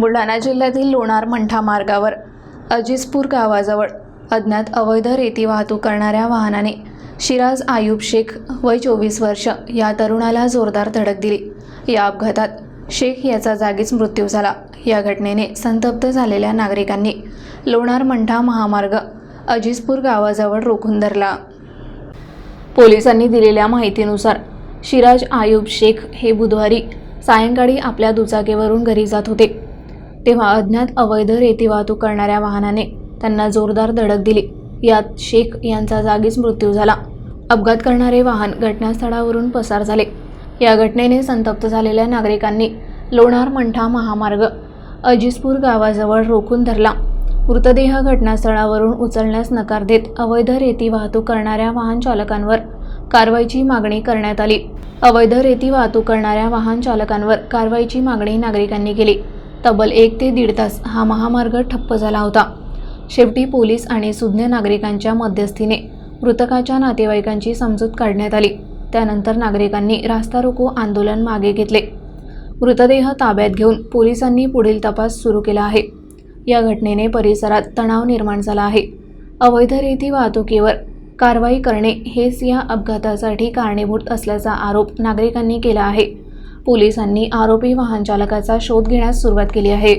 बुलढाणा जिल्ह्यातील लोणार मंठा मार्गावर अजिजपूर गावाजवळ अज्ञात अवैध रेती वाहतूक करणाऱ्या वाहनाने शिराज आयुब शेख वय चोवीस वर्ष या तरुणाला जोरदार धडक दिली. या अपघातात शेख याचा जागीच मृत्यू झाला. या घटनेने संतप्त झालेल्या नागरिकांनी लोणार मंठा महामार्ग अजिजपूर गावाजवळ रोखून धरला. पोलिसांनी दिलेल्या माहितीनुसार शिराज आयुब शेख हे बुधवारी सायंकाळी आपल्या दुचाकीवरून घरी जात होते. तेव्हा अज्ञात अवैध रेती वाहतूक करणाऱ्या वाहनाने त्यांना जोरदार धडक दिली. यात शेख यांचा जागीच मृत्यू झाला. अपघात करणारे वाहन घटनास्थळावरून पसार झाले. या घटनेने संतप्त झालेल्या नागरिकांनी लोणार मंठा महामार्ग अजिजपूर गावाजवळ रोखून धरला. मृतदेह घटनास्थळावरून उचलण्यास नकार देत अवैध रेती वाहतूक करणाऱ्या वाहन चालकांवर कारवाईची मागणी करण्यात आली. अवैध रेती वाहतूक करणाऱ्या वाहन चालकांवर कारवाईची मागणी नागरिकांनी केली. तब्बल एक ते दीड तास हा महामार्ग ठप्प झाला होता. शेवटी पोलीस आणि सुज्ञ नागरिकांच्या मध्यस्थीने मृतकाच्या नातेवाईकांची समजूत काढण्यात आली. त्यानंतर नागरिकांनी रास्ता रोको आंदोलन मागे घेतले. मृतदेह ताब्यात घेऊन पोलिसांनी पुढील तपास सुरू केला आहे. या घटनेने परिसरात तणाव निर्माण झाला आहे. अवैध रेती वाहतुकीवर कारवाई करणे हेच या अपघातासाठी कारणीभूत असल्याचा आरोप नागरिकांनी केला आहे. पोलिसांनी आरोपी वाहन चालकाचा शोध घेण्यास सुरुवात केली आहे.